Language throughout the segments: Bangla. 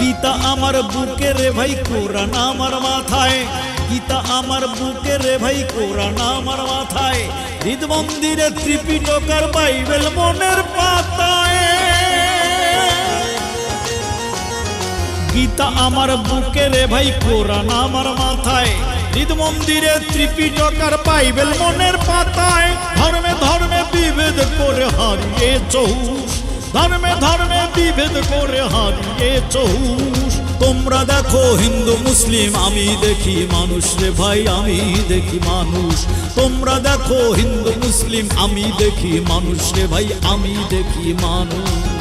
আমার বুকে রে ভাই, কোরআন আমার মাথায়। গীতা আমার বুকে রে ভাই, কোরআন আমার মাথায়। হৃদ মন্দিরে ত্রিপিটকার বাইবেল মনের পাতায়। গীতা আমার বুকে রে ভাই, কোরআন আমার মাথায়। হৃদ মন্দিরে ত্রিপিটকার বাইবেল মনের পাতায়। ধর্মে ধর্মে বিভেদ করে হারিয়ে চৌস ধর্মে ধর্মে বিভেদ করে হারিয়ে চৌষ। তোমরা দেখো হিন্দু, মুসলিম, আমি দেখি মানুষ রে ভাই, আমি দেখি মানুষ। তোমরা দেখো হিন্দু, মুসলিম, আমি দেখি মানুষ রে ভাই, আমি দেখি মানুষ।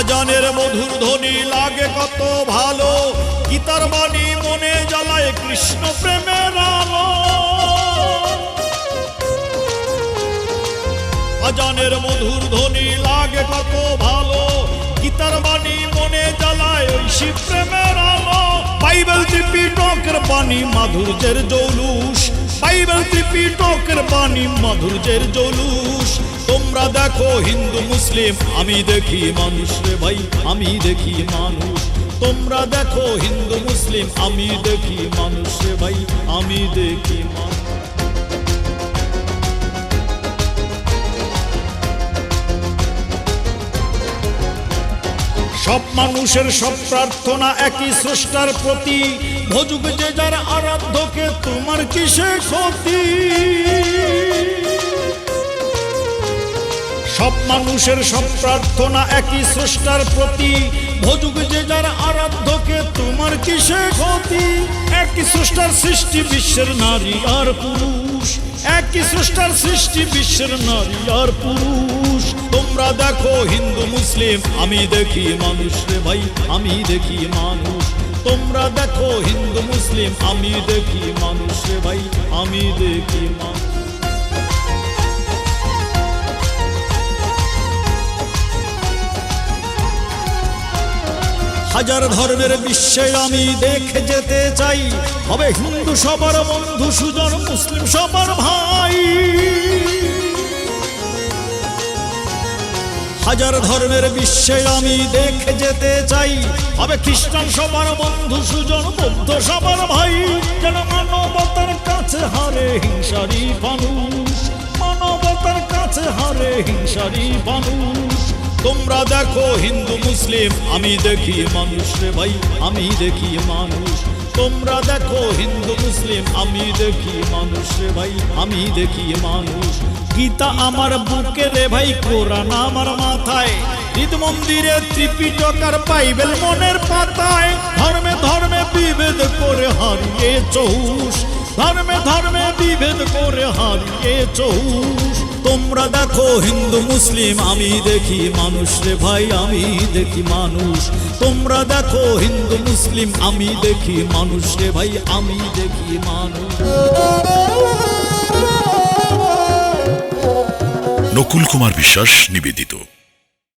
আজানের মধুর ধ্বনি লাগে কত ভালো, গীতার বাণী মনে জ্বালায় কৃষ্ণ প্রেমের আলো। আজানের মধুর ধ্বনি লাগে কত ভালো, গীতার বাণী মনে জ্বালায় ওই শিব প্রেমের আলো। বাইবেল ত্রিপিটকের বাণী, মাধুর্যের জৌলুস বাইবেল ত্রিপিটকের বাণী, মাধুর্যের জলুস। তোমরা দেখো হিন্দু, মুসলিম, আমি দেখি মানুষ রে ভাই, আমি দেখি মানুষ। তোমরা দেখো হিন্দু, মুসলিম, আমি দেখি মানুষ রে ভাই, আমি দেখি মানুষ। সব মানুষের সব প্রার্থনা একই স্রষ্টার প্রতি। ভজুক যে যার আরাধ্যকে, তোমার কিসে ক্ষতি? সব মানুষের সব প্রার্থনা একই স্রষ্টার প্রতি। ভজুক যে যার আরাধ্যকে, তোমার কিসে ক্ষতি? একই স্রষ্টার সৃষ্টি বিশ্বের নারী আর পুরুষ। একই স্রষ্টার সৃষ্টি বিশ্বের নারী আর পুরুষ। তোমরা দেখো হিন্দু, মুসলিম, আমি দেখি মানুষ রে ভাই, আমি দেখি মানুষ। তোমরা দেখো হিন্দু, মুসলিম, আমি দেখি মানুষ রে ভাই, আমি দেখি মানুষ। হাজার ধর্মের বিশ্বে আমি দেখে যেতে চাই, হবে হিন্দু সবার বন্ধু সুজন, মুসলিম সবার ভাই। হাজার ধর্মের বিশ্বে আমি দেখে যেতে চাই। হবে খ্রিস্টান সবার বন্ধু সুজন, বৌদ্ধ সবার ভাই। যেন মানবতার কাছে হারে হিংসারি মানুষ? মানবতার কাছে হারে হিংসারি মানুষ। তোমরা দেখো হিন্দু, মুসলিম, আমি দেখি মানুষ রে ভাই, আমি দেখি মানুষ। তোমরা দেখো হিন্দু, মুসলিম, আমি দেখি মানুষ রে ভাই, আমি দেখি মানুষ। গীতা আমার বুকে রে ভাই, কোরআন আমার মাথায়। ঈদ মন্দিরে ত্রিপিটকার বাইবেল মনের পাতায়। ধর্মে ধর্মে বিভেদ করে হারিয়ে চৌষ। ধর্মে ধর্মে বিভেদ করে হারিয়ে চৌস তোমরা দেখো, হিন্দু, মুসলিম, আমি দেখি মানুষ রে ভাই, আমি দেখি মানুষ। তোমরা দেখো, হিন্দু, মুসলিম, আমি দেখি মানুষ রে ভাই, আমি দেখি মানুষ। নকুল কুমার বিশ্বাস নিবেদিত।